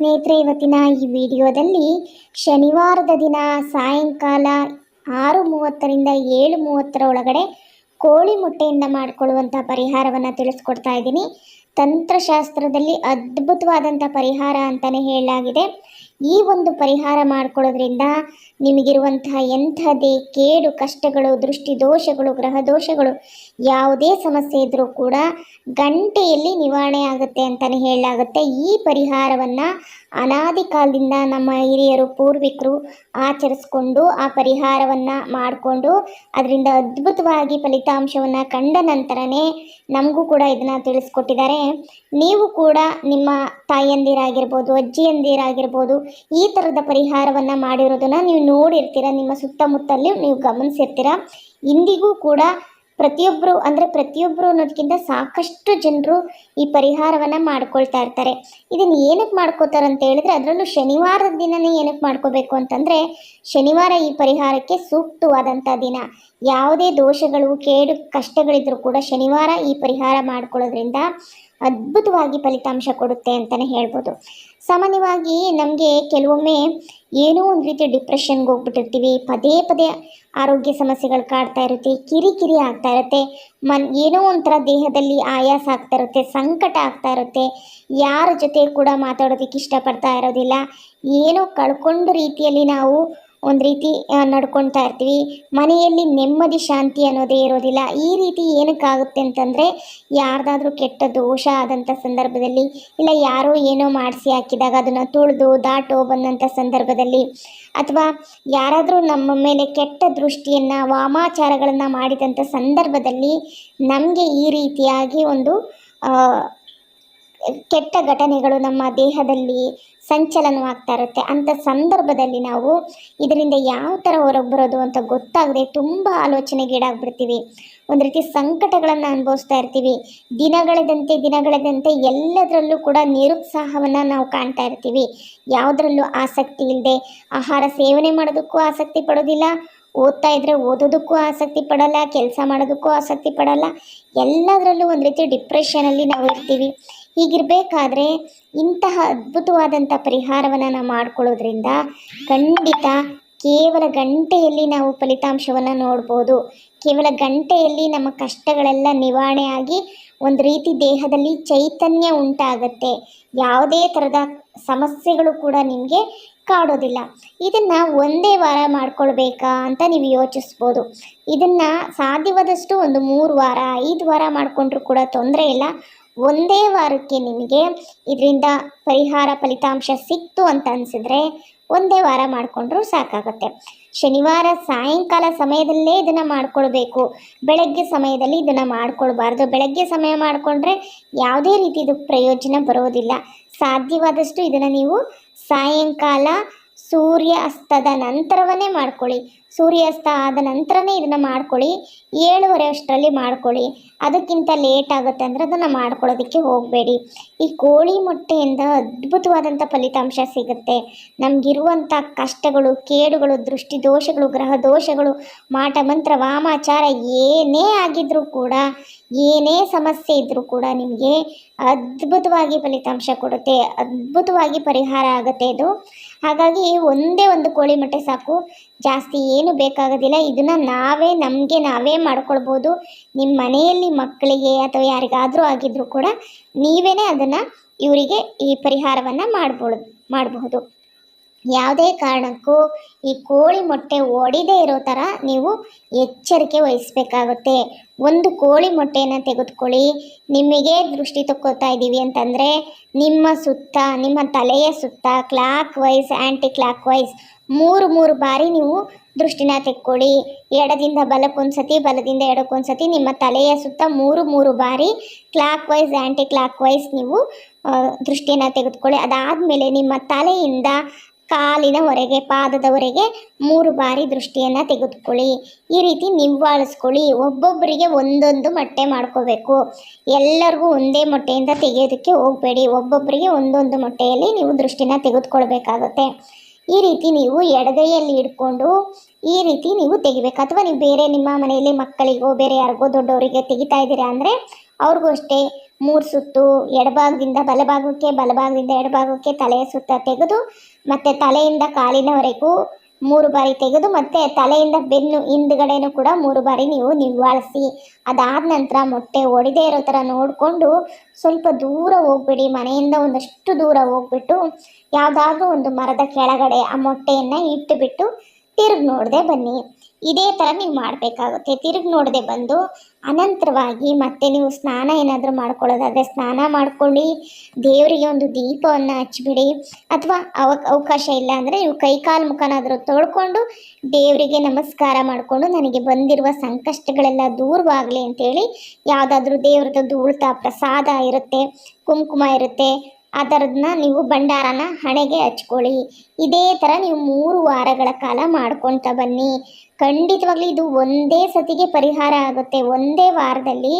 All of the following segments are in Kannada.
ಸ್ನೇಹಿತರೆ, ಇವತ್ತಿನ ಈ ವಿಡಿಯೋದಲ್ಲಿ ಶನಿವಾರದ ದಿನ ಸಾಯಂಕಾಲ ಆರು ಮೂವತ್ತರಿಂದ ಏಳು ಮೂವತ್ತರ ಒಳಗಡೆ ಕೋಳಿ ಮೊಟ್ಟೆಯಿಂದ ಮಾಡಿಕೊಳ್ಳುವಂಥ ಪರಿಹಾರವನ್ನು ತಿಳಿಸ್ಕೊಡ್ತಾ ಇದ್ದೀನಿ. ತಂತ್ರಶಾಸ್ತ್ರದಲ್ಲಿ ಅದ್ಭುತವಾದಂಥ ಪರಿಹಾರ ಅಂತಲೇ ಹೇಳಲಾಗಿದೆ. ಈ ಒಂದು ಪರಿಹಾರ ಮಾಡ್ಕೊಳ್ಳೋದ್ರಿಂದ ನಿಮಗಿರುವಂತಹ ಎಂಥದೇ ಕೇಡು ಕಷ್ಟಗಳು, ದೃಷ್ಟಿ ದೋಷಗಳು, ಗ್ರಹ ದೋಷಗಳು ಯಾವುದೇ ಸಮಸ್ಯೆ ಇದ್ದರೂ ಕೂಡ ಗಂಟೆಯಲ್ಲಿ ನಿವಾರಣೆ ಆಗುತ್ತೆ ಅಂತಲೇ ಹೇಳಲಾಗುತ್ತೆ. ಈ ಪರಿಹಾರವನ್ನು ಅನಾದಿ ಕಾಲದಿಂದ ನಮ್ಮ ಹಿರಿಯರು, ಪೂರ್ವಿಕರು ಆಚರಿಸ್ಕೊಂಡು ಆ ಪರಿಹಾರವನ್ನು ಮಾಡಿಕೊಂಡು ಅದರಿಂದ ಅದ್ಭುತವಾಗಿ ಫಲಿತಾಂಶವನ್ನು ಕಂಡ ನಂತರನೇ ನಮಗೂ ಕೂಡ ಇದನ್ನು ತಿಳಿಸ್ಕೊಟ್ಟಿದ್ದಾರೆ. ನೀವು ಕೂಡ ನಿಮ್ಮ ತಾಯಿಯಂದಿರಾಗಿರ್ಬೋದು, ಅಜ್ಜಿಯಂದಿರಾಗಿರ್ಬೋದು ಈ ಥರದ ಪರಿಹಾರವನ್ನು ಮಾಡಿರೋದನ್ನ ನೀವು ನೋಡಿರ್ತೀರ, ನಿಮ್ಮ ಸುತ್ತಮುತ್ತಲೂ ನೀವು ಗಮನಿಸಿರ್ತೀರ. ಇಂದಿಗೂ ಕೂಡ ಪ್ರತಿಯೊಬ್ಬರು ಅಂದರೆ ಪ್ರತಿಯೊಬ್ಬರು ಅನ್ನೋದಕ್ಕಿಂತ ಸಾಕಷ್ಟು ಜನರು ಈ ಪರಿಹಾರವನ್ನು ಮಾಡ್ಕೊಳ್ತಾ ಇರ್ತಾರೆ. ಇದನ್ನು ಏನಕ್ಕೆ ಮಾಡ್ಕೋತಾರೆ ಅಂತ ಹೇಳಿದ್ರೆ, ಅದರಲ್ಲೂ ಶನಿವಾರದ ದಿನನೇ ಏನಕ್ಕೆ ಮಾಡ್ಕೋಬೇಕು ಅಂತಂದರೆ, ಶನಿವಾರ ಈ ಪರಿಹಾರಕ್ಕೆ ಸೂಕ್ತವಾದಂಥ ದಿನ. ಯಾವುದೇ ದೋಷಗಳು, ಕೇಡು ಕಷ್ಟಗಳಿದ್ರೂ ಕೂಡ ಶನಿವಾರ ಈ ಪರಿಹಾರ ಮಾಡ್ಕೊಳ್ಳೋದ್ರಿಂದ ಅದ್ಭುತವಾಗಿ ಫಲಿತಾಂಶ ಕೊಡುತ್ತೆ ಅಂತಲೇ ಹೇಳ್ಬೋದು. ಸಾಮಾನ್ಯವಾಗಿ ನಮಗೆ ಕೆಲವೊಮ್ಮೆ ಏನೋ ಒಂದು ರೀತಿ ಡಿಪ್ರೆಷನ್ಗೆ ಹೋಗ್ಬಿಟ್ಟಿರ್ತೀವಿ. ಪದೇ ಪದೇ ಆರೋಗ್ಯ ಸಮಸ್ಯೆಗಳು ಕಾಡ್ತಾ ಇರುತ್ತೆ ಕಿರಿಕಿರಿ ಆಗ್ತಾ ಇರುತ್ತೆ, ಮನ್ ಏನೋ ಒಂಥರ ದೇಹದಲ್ಲಿ ಆಯಾಸ ಆಗ್ತಾ ಇರುತ್ತೆ, ಸಂಕಟ ಆಗ್ತಾ ಇರುತ್ತೆ. ಯಾರ ಜೊತೆ ಕೂಡ ಮಾತಾಡೋದಕ್ಕೆ ಇಷ್ಟಪಡ್ತಾ ಇರೋದಿಲ್ಲ. ಏನೋ ಕಳ್ಕೊಂಡ ರೀತಿಯಲ್ಲಿ ನಾವು ಒಂದು ರೀತಿ ನಡ್ಕೊತಾ ಇರ್ತೀವಿ. ಮನೆಯಲ್ಲಿ ನೆಮ್ಮದಿ, ಶಾಂತಿ ಅನ್ನೋದೇ ಇರೋದಿಲ್ಲ. ಈ ರೀತಿ ಏನಕ್ಕಾಗುತ್ತೆ ಅಂತಂದರೆ, ಯಾರ್ದಾದ್ರೂ ಕೆಟ್ಟ ದೋಷ ಆದಂಥ ಸಂದರ್ಭದಲ್ಲಿ, ಇಲ್ಲ ಯಾರೋ ಏನೋ ಮಾಡಿಸಿ ಹಾಕಿದಾಗ ಅದನ್ನು ತುಳಿದು, ದಾಟೋ ಬಂದಂಥ ಸಂದರ್ಭದಲ್ಲಿ, ಅಥವಾ ಯಾರಾದರೂ ನಮ್ಮ ಮೇಲೆ ಕೆಟ್ಟ ದೃಷ್ಟಿಯನ್ನು, ವಾಮಾಚಾರಗಳನ್ನು ಮಾಡಿದಂಥ ಸಂದರ್ಭದಲ್ಲಿ, ನಮಗೆ ಈ ರೀತಿಯಾಗಿ ಒಂದು ಕೆಟ್ಟ ಘಟನೆಗಳು ನಮ್ಮ ದೇಹದಲ್ಲಿ ಸಂಚಲನವಾಗ್ತಾ ಇರುತ್ತೆ. ಅಂಥ ಸಂದರ್ಭದಲ್ಲಿ ನಾವು ಇದರಿಂದ ಯಾವ ಥರ ಹೊರಗೆ ಬರೋದು ಅಂತ ಗೊತ್ತಾಗದೆ ತುಂಬ ಆಲೋಚನೆಗೀಡಾಗ್ಬಿಡ್ತೀವಿ ಒಂದು ರೀತಿ ಸಂಕಟಗಳನ್ನು ಅನುಭವಿಸ್ತಾ ಇರ್ತೀವಿ. ದಿನಗಳದಂತೆ ದಿನಗಳದಂತೆ ಎಲ್ಲದರಲ್ಲೂ ಕೂಡ ನಿರುತ್ಸಾಹವನ್ನು ನಾವು ಕಾಣ್ತಾ ಇರ್ತೀವಿ. ಯಾವುದರಲ್ಲೂ ಆಸಕ್ತಿ ಇಲ್ಲದೆ ಆಹಾರ ಸೇವನೆ ಮಾಡೋದಕ್ಕೂ ಆಸಕ್ತಿ ಪಡೋದಿಲ್ಲ. ಓದ್ತಾ ಇದ್ರೆ ಓದೋದಕ್ಕೂ ಆಸಕ್ತಿ ಪಡಲ್ಲ. ಕೆಲಸ ಮಾಡೋದಕ್ಕೂ ಆಸಕ್ತಿ ಪಡಲ್ಲ. ಎಲ್ಲದರಲ್ಲೂ ಒಂದು ರೀತಿ ಡಿಪ್ರೆಷನಲ್ಲಿ ನಾವು ಇರ್ತೀವಿ. ಹೀಗಿರಬೇಕಾದ್ರೆ ಇಂತಹ ಅದ್ಭುತವಾದಂಥ ಪರಿಹಾರವನ್ನು ನಾವು ಮಾಡಿಕೊಳ್ಳೋದ್ರಿಂದ ಖಂಡಿತ ಕೇವಲ ಗಂಟೆಯಲ್ಲಿ ನಾವು ಫಲಿತಾಂಶವನ್ನು ನೋಡ್ಬೋದು. ಕೇವಲ ಗಂಟೆಯಲ್ಲಿ ನಮ್ಮ ಕಷ್ಟಗಳೆಲ್ಲ ನಿವಾರಣೆ ಆಗಿ ಒಂದು ರೀತಿ ದೇಹದಲ್ಲಿ ಚೈತನ್ಯ ಉಂಟಾಗತ್ತೆ. ಯಾವುದೇ ಥರದ ಸಮಸ್ಯೆಗಳು ಕೂಡ ನಿಮಗೆ ಕಾಡೋದಿಲ್ಲ. ಇದನ್ನು ಒಂದೇ ವಾರ ಮಾಡ್ಕೊಳ್ಬೇಕಾ ಅಂತ ನೀವು ಯೋಚಿಸ್ಬೋದು. ಇದನ್ನು ಸಾಧ್ಯವಾದಷ್ಟು ಒಂದು ಮೂರು ವಾರ, ಐದು ವಾರ ಮಾಡಿಕೊಂಡ್ರೂ ಕೂಡ ತೊಂದರೆ ಇಲ್ಲ. ಒಂದೇ ವಾರಕ್ಕೆ ನಿಮಗೆ ಇದರಿಂದ ಪರಿಹಾರ ಫಲಿತಾಂಶ ಸಿಕ್ತು ಅಂತ ಅನಿಸಿದ್ರೆ ಒಂದೇ ವಾರ ಮಾಡಿಕೊಂಡ್ರೂ ಸಾಕಾಗುತ್ತೆ. ಶನಿವಾರ ಸಾಯಂಕಾಲ ಸಮಯದಲ್ಲೇ ಇದನ್ನು ಮಾಡ್ಕೊಳ್ಬೇಕು. ಬೆಳಗ್ಗೆ ಸಮಯದಲ್ಲಿ ಇದನ್ನು ಮಾಡ್ಕೊಳ್ಬಾರ್ದು. ಬೆಳಗ್ಗೆ ಸಮಯ ಮಾಡಿಕೊಂಡ್ರೆ ಯಾವುದೇ ರೀತಿದು ಪ್ರಯೋಜನ ಬರೋದಿಲ್ಲ. ಸಾಧ್ಯವಾದಷ್ಟು ಇದನ್ನು ನೀವು ಸಾಯಂಕಾಲ ಸೂರ್ಯ ಅಸ್ತದ ನಂತರವನ್ನೇ ಮಾಡ್ಕೊಳ್ಳಿ. ಸೂರ್ಯಾಸ್ತ ಆದ ನಂತರನೇ ಇದನ್ನು ಮಾಡ್ಕೊಳ್ಳಿ. ಏಳುವರೆ ಅಷ್ಟರಲ್ಲಿ ಮಾಡ್ಕೊಳ್ಳಿ. ಅದಕ್ಕಿಂತ ಲೇಟ್ ಆಗುತ್ತೆ ಅಂದರೆ ಅದನ್ನು ಮಾಡ್ಕೊಳ್ಳೋದಕ್ಕೆ ಹೋಗಬೇಡಿ. ಈ ಕೋಳಿ ಮೊಟ್ಟೆಯಿಂದ ಅದ್ಭುತವಾದಂಥ ಫಲಿತಾಂಶ ಸಿಗುತ್ತೆ. ನಮಗಿರುವಂಥ ಕಷ್ಟಗಳು, ಕೇಡುಗಳು, ದೃಷ್ಟಿ ದೋಷಗಳು, ಗ್ರಹ ದೋಷಗಳು, ಮಾಟ ಮಂತ್ರ, ವಾಮಾಚಾರ ಏನೇ ಆಗಿದ್ರೂ ಕೂಡ ಏನೇ ಸಮಸ್ಯೆ ಇದ್ದರೂ ಕೂಡ ನಿಮಗೆ ಅದ್ಭುತವಾಗಿ ಫಲಿತಾಂಶ ಕೊಡುತ್ತೆ, ಅದ್ಭುತವಾಗಿ ಪರಿಹಾರ ಆಗುತ್ತೆ ಇದು. ಹಾಗಾಗಿ ಒಂದೇ ಒಂದು ಕೋಳಿ ಮೊಟ್ಟೆ ಸಾಕು. ಜಾಸ್ತಿ ಏನು ಬೇಕಾಗೋದಿಲ್ಲ. ಇದನ್ನು ನಾವೇ, ನಮಗೆ ನಾವೇ ಮಾಡ್ಕೊಳ್ಬೋದು. ನಿಮ್ಮ ಮನೆಯಲ್ಲಿ ಮಕ್ಕಳಿಗೆ ಅಥವಾ ಯಾರಿಗಾದರೂ ಆಗಿದ್ರೂ ಕೂಡ ನೀವೇ ಅದನ್ನು ಇವರಿಗೆ ಈ ಪರಿಹಾರವನ್ನು ಮಾಡ್ಬೋದು, ಮಾಡಬಹುದು. ಯಾವುದೇ ಕಾರಣಕ್ಕೂ ಈ ಕೋಳಿ ಮೊಟ್ಟೆ ಒಡಿದೇ ಇರೋ ಥರ ನೀವು ಎಚ್ಚರಿಕೆ ವಹಿಸಬೇಕಾಗುತ್ತೆ. ಒಂದು ಕೋಳಿ ಮೊಟ್ಟೆಯನ್ನು ತೆಗೆದುಕೊಳ್ಳಿ. ನಿಮಗೆ ದೃಷ್ಟಿ ತಕ್ಕೋತಾ ಇದ್ದೀವಿ ಅಂತಂದರೆ ನಿಮ್ಮ ಸುತ್ತ, ನಿಮ್ಮ ತಲೆಯ ಸುತ್ತ clockwise anticlockwise ಮೂರು ಮೂರು ಬಾರಿ ನೀವು ದೃಷ್ಟಿನ ತೆಕ್ಕೊಳ್ಳಿ. ಎಡದಿಂದ ಬಲಕ್ಕೊಂದ್ಸತಿ ಬಲದಿಂದ ಎಡಕ್ಕೊಂದ್ಸತಿ ನಿಮ್ಮ ತಲೆಯ ಸುತ್ತ ಮೂರು ಮೂರು ಬಾರಿ clockwise anticlockwise ನೀವು ದೃಷ್ಟಿಯನ್ನು ತೆಗೆದುಕೊಳ್ಳಿ. ಅದಾದಮೇಲೆ ನಿಮ್ಮ ತಲೆಯಿಂದ ಕಾಲಿನವರೆಗೆ ಪಾದದವರೆಗೆ ಮೂರು ಬಾರಿ ದೃಷ್ಟಿಯನ್ನು ತೆಗೆದುಕೊಳ್ಳಿ. ಈ ರೀತಿ ನಿವ್ವಾಳಿಸ್ಕೊಳ್ಳಿ. ಒಬ್ಬೊಬ್ಬರಿಗೆ ಒಂದೊಂದು ಮೊಟ್ಟೆ ಮಾಡ್ಕೋಬೇಕು. ಎಲ್ಲರಿಗೂ ಒಂದೇ ಮೊಟ್ಟೆಯಿಂದ ತೆಗೆಯೋದಕ್ಕೆ ಹೋಗಬೇಡಿ. ಒಬ್ಬೊಬ್ಬರಿಗೆ ಒಂದೊಂದು ಮೊಟ್ಟೆಯಲ್ಲಿ ನೀವು ದೃಷ್ಟಿನ ತೆಗೆದುಕೊಳ್ಬೇಕಾಗುತ್ತೆ. ಈ ರೀತಿ ನೀವು ಎಡಗೈಯಲ್ಲಿ ಇಟ್ಕೊಂಡು ಈ ರೀತಿ ನೀವು ತೆಗಿಬೇಕು. ಅಥವಾ ನೀವು ಬೇರೆ ನಿಮ್ಮ ಮನೆಯಲ್ಲಿ ಮಕ್ಕಳಿಗೋ, ಬೇರೆ ಯಾರಿಗೋ ದೊಡ್ಡವರಿಗೆ ತೆಗಿತಾ ಇದ್ದೀರಾ ಅಂದರೆ ಅವ್ರಿಗೂ ಅಷ್ಟೇ. ಮೂರು ಸುತ್ತು ಎಡಭಾಗದಿಂದ ಬಲಭಾಗಕ್ಕೆ, ಬಲಭಾಗದಿಂದ ಎಡಭಾಗಕ್ಕೆ ತಲೆಯ ಸುತ್ತ ತೆಗೆದು ಮತ್ತು ತಲೆಯಿಂದ ಕಾಲಿನವರೆಗೂ ಮೂರು ಬಾರಿ ತೆಗೆದು ಮತ್ತೆ ತಲೆಯಿಂದ ಬೆನ್ನು ಹಿಂದ್ಗಡೆನೂ ಕೂಡ ಮೂರು ಬಾರಿ ನೀವು ನಿವಾಳಿಸಿ ಅದಾದ ನಂತರ ಮೊಟ್ಟೆ ಒಡೆದೇ ಇರೋ ಥರ ನೋಡಿಕೊಂಡು ಸ್ವಲ್ಪ ದೂರ ಹೋಗ್ಬಿಡಿ. ಮನೆಯಿಂದ ಒಂದಷ್ಟು ದೂರ ಹೋಗ್ಬಿಟ್ಟು ಯಾವುದಾದ್ರೂ ಒಂದು ಮರದ ಕೆಳಗಡೆ ಆ ಮೊಟ್ಟೆಯನ್ನು ಇಟ್ಟುಬಿಟ್ಟು ತಿರುಗಿ ನೋಡದೆ ಬನ್ನಿ. ಇದೇ ಥರ ನೀವು ಮಾಡಬೇಕಾಗುತ್ತೆ. ತಿರುಗಿ ನೋಡದೆ ಬಂದು ಅನಂತರವಾಗಿ ಮತ್ತೆ ನೀವು ಸ್ನಾನ ಏನಾದರೂ ಮಾಡ್ಕೊಳ್ಳೋದಾದರೆ ಸ್ನಾನ ಮಾಡ್ಕೊಂಡು ದೇವರಿಗೆ ಒಂದು ದೀಪವನ್ನು ಹಚ್ಚಿಬಿಡಿ ಅಥವಾ ಅವ ಅವಕಾಶ ಇಲ್ಲ ಅಂದರೆ ನೀವು ಕೈಕಾಲು ಮುಖನಾದರೂ ತೊಳ್ಕೊಂಡು ದೇವರಿಗೆ ನಮಸ್ಕಾರ ಮಾಡಿಕೊಂಡು ನನಗೆ ಬಂದಿರುವ ಸಂಕಷ್ಟಗಳೆಲ್ಲ ದೂರವಾಗಲಿ ಅಂತೇಳಿ ಯಾವುದಾದ್ರೂ ದೇವ್ರದ್ದು ಧೂಳ್ತ ಪ್ರಸಾದ ಇರುತ್ತೆ, ಕುಂಕುಮ ಇರುತ್ತೆ ಅದರನ್ನ ನೀವು ಭಂಡಾರನ ಹಣೆಗೆ ಹಚ್ಕೊಳ್ಳಿ. ಇದೇ ಥರ ನೀವು ಮೂರು ವಾರಗಳ ಕಾಲ ಮಾಡ್ಕೊಳ್ತಾ ಬನ್ನಿ. ಖಂಡಿತವಾಗ್ಲೂ ಇದು ಒಂದೇ ಸತಿಗೆ ಪರಿಹಾರ ಆಗುತ್ತೆ. ಒಂದೇ ವಾರದಲ್ಲಿ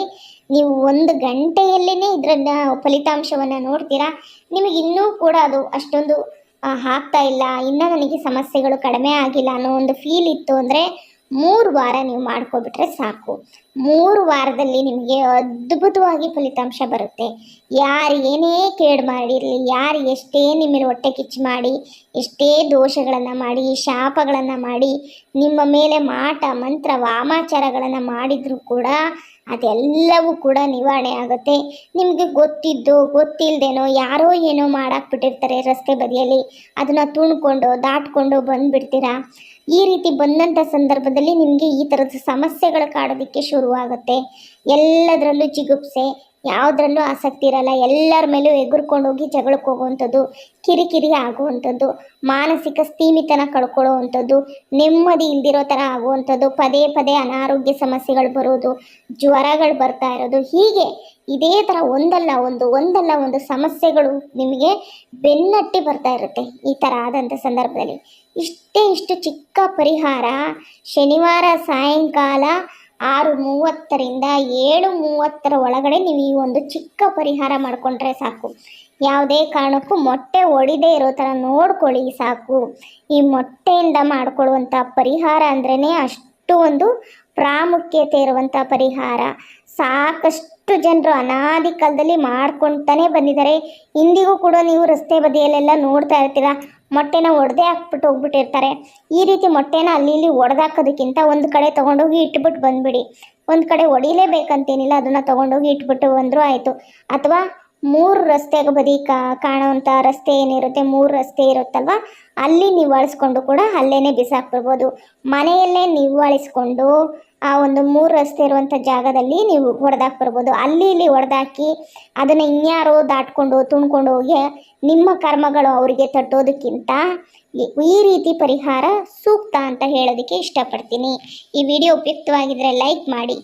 ನೀವು ಒಂದು ಗಂಟೆಯಲ್ಲೇ ಇದರನ್ನ ಫಲಿತಾಂಶವನ್ನು ನೋಡ್ತೀರಾ? ನಿಮಗೆ ಇನ್ನೂ ಕೂಡ ಅದು ಅಷ್ಟೊಂದು ಆ, ಆಗ್ತಾ ಇಲ್ಲ. ಇನ್ನೂ ನನಗೆ ಸಮಸ್ಯೆಗಳು ಕಡಿಮೆ ಆಗಿಲ್ಲ ಅನ್ನೋ ಒಂದು ಫೀಲ್ ಇತ್ತು ಅಂದರೆ ಮೂರು ವಾರ ನೀವು ಮಾಡ್ಕೊಬಿಟ್ರೆ ಸಾಕು. ಮೂರು ವಾರದಲ್ಲಿ ನಿಮಗೆ ಅದ್ಭುತವಾಗಿ ಫಲಿತಾಂಶ ಬರುತ್ತೆ. ಯಾರು ಏನೇ ಕೇಡು ಮಾಡಿರಲಿ, ಯಾರು ಎಷ್ಟೇ ನಿಮ್ಮ ಮೇಲೆ ಹೊಟ್ಟೆ ಕಿಚ್ಚು ಮಾಡಿ, ಎಷ್ಟೇ ದೋಷಗಳನ್ನು ಮಾಡಿ, ಶಾಪಗಳನ್ನು ಮಾಡಿ, ನಿಮ್ಮ ಮೇಲೆ ಮಾಟ, ಮಂತ್ರ, ವಾಮಾಚಾರಗಳನ್ನು ಮಾಡಿದರೂ ಕೂಡ ಅದೆಲ್ಲವೂ ಕೂಡ ನಿವಾರಣೆ ಆಗುತ್ತೆ. ನಿಮಗೆ ಗೊತ್ತಿದ್ದು ಗೊತ್ತಿಲ್ಲದೇನೋ ಯಾರೋ ಏನೋ ಮಾಡಾಕ್ಬಿಟ್ಟಿರ್ತಾರೆ ರಸ್ತೆ ಬದಿಯಲ್ಲಿ. ಅದನ್ನು ತುಣ್ಕೊಂಡು ದಾಟ್ಕೊಂಡು ಬಂದುಬಿಡ್ತೀರಾ? ಈ ರೀತಿ ಬಂದಂಥ ಸಂದರ್ಭದಲ್ಲಿ ನಿಮಗೆ ಈ ಥರದ ಸಮಸ್ಯೆಗಳು ಕಾಡೋದಕ್ಕೆ ಶುರುವಾಗುತ್ತೆ. ಎಲ್ಲದರಲ್ಲೂ ಜಿಗುಪ್ಸೆ ಯಾವುದ್ರಲ್ಲೂ ಆಸಕ್ತಿ ಇರಲ್ಲ. ಎಲ್ಲರ ಮೇಲೂ ಎಗುರ್ಕೊಂಡು ಹೋಗಿ ಜಗಳಕ್ಕೆ ಹೋಗುವಂಥದ್ದು, ಕಿರಿಕಿರಿ ಆಗುವಂಥದ್ದು, ಮಾನಸಿಕ ಸ್ಥೀಮಿತನ ಕಳ್ಕೊಳ್ಳುವಂಥದ್ದು, ನೆಮ್ಮದಿ ಇಲ್ದಿರೋ ಥರ ಆಗುವಂಥದ್ದು, ಪದೇ ಪದೇ ಅನಾರೋಗ್ಯ ಸಮಸ್ಯೆಗಳು ಬರೋದು, ಜ್ವರಗಳು ಬರ್ತಾ ಇರೋದು, ಹೀಗೆ ಇದೇ ಥರ ಒಂದಲ್ಲ ಒಂದು ಒಂದಲ್ಲ ಒಂದು ಸಮಸ್ಯೆಗಳು ನಿಮಗೆ ಬೆನ್ನಟ್ಟಿ ಬರ್ತಾ ಇರುತ್ತೆ ಈ ಥರ ಆದಂಥ ಸಂದರ್ಭದಲ್ಲಿ. ಇಷ್ಟೇ ಇಷ್ಟು ಚಿಕ್ಕ ಪರಿಹಾರ. ಶನಿವಾರ ಸಾಯಂಕಾಲ ಆರು ಮೂವತ್ತರಿಂದ ಏಳು ಮೂವತ್ತರ ಒಳಗಡೆ ನೀವು ಈ ಒಂದು ಚಿಕ್ಕ ಪರಿಹಾರ ಮಾಡಿಕೊಂಡ್ರೆ ಸಾಕು. ಯಾವುದೇ ಕಾರಣಕ್ಕೂ ಮೊಟ್ಟೆ ಒಡಿದೇ ಇರೋ ಥರ ನೋಡ್ಕೊಳ್ಳಿ ಸಾಕು. ಈ ಮೊಟ್ಟೆಯಿಂದ ಮಾಡಿಕೊಳ್ಳುವಂಥ ಪರಿಹಾರ ಅಂದ್ರೇ ಅಷ್ಟು ಒಂದು ಪ್ರಾಮುಖ್ಯತೆ ಇರುವಂಥ ಪರಿಹಾರ. ಸಾಕಷ್ಟು ಜನರು ಅನಾದಿ ಕಾಲದಲ್ಲಿ ಮಾಡ್ಕೊಳ್ತಾನೆ ಬಂದಿದ್ದಾರೆ. ಇಂದಿಗೂ ಕೂಡ ನೀವು ರಸ್ತೆ ಬದಿಯಲ್ಲೆಲ್ಲ ನೋಡ್ತಾ ಇರ್ತೀರ. ಮೊಟ್ಟೆನ ಒಡೆದೇ ಹಾಕ್ಬಿಟ್ಟು ಹೋಗ್ಬಿಟ್ಟಿರ್ತಾರೆ. ಈ ರೀತಿ ಮೊಟ್ಟೆನ ಅಲ್ಲಿ ಇಲ್ಲಿ ಒಡೆದಾಕೋದಕ್ಕಿಂತ ಒಂದು ಕಡೆ ತೊಗೊಂಡೋಗಿ ಇಟ್ಬಿಟ್ಟು ಬಂದ್ಬಿಡಿ. ಒಂದು ಕಡೆ ಹೊಡಿಲೇಬೇಕಂತೇನಿಲ್ಲ ಅದನ್ನು ತೊಗೊಂಡೋಗಿ ಇಟ್ಬಿಟ್ಟು ಬಂದರೂ ಆಯಿತು. ಅಥವಾ ಮೂರು ರಸ್ತೆ ಬದಿ ಕಾ ಕಾಣುವಂಥ ರಸ್ತೆ ಏನಿರುತ್ತೆ, ಮೂರು ರಸ್ತೆ ಇರುತ್ತಲ್ವ? ಅಲ್ಲಿ ನಿವಾಳಿಸ್ಕೊಂಡು ಕೂಡ ಅಲ್ಲೇ ಬಿಸಾಕ್ಬಿಡ್ಬೋದು. ಮನೆಯಲ್ಲೇ ನಿವಾಳಿಸ್ಕೊಂಡು ಆ ಒಂದು ಮೂರು ರಸ್ತೆ ಇರುವಂಥ ಜಾಗದಲ್ಲಿ ನೀವು ಹೊಡೆದಾಕ್ ಬರ್ಬೋದು. ಅಲ್ಲಿ ಇಲ್ಲಿ ಹೊಡೆದಾಕಿ ಅದನ್ನು ಇನ್ಯಾರೋ ದಾಟ್ಕೊಂಡು ತುಣ್ಕೊಂಡು ಹೋಗಿ ನಿಮ್ಮ ಕರ್ಮಗಳು ಅವರಿಗೆ ತಟ್ಟೋದಕ್ಕಿಂತ ಈ- ಈ ರೀತಿ ಪರಿಹಾರ ಸೂಕ್ತ ಅಂತ ಹೇಳೋದಕ್ಕೆ ಇಷ್ಟಪಡ್ತೀನಿ. ಈ ವಿಡಿಯೋ ಉಪಯುಕ್ತವಾಗಿದ್ದರೆ ಲೈಕ್ ಮಾಡಿ.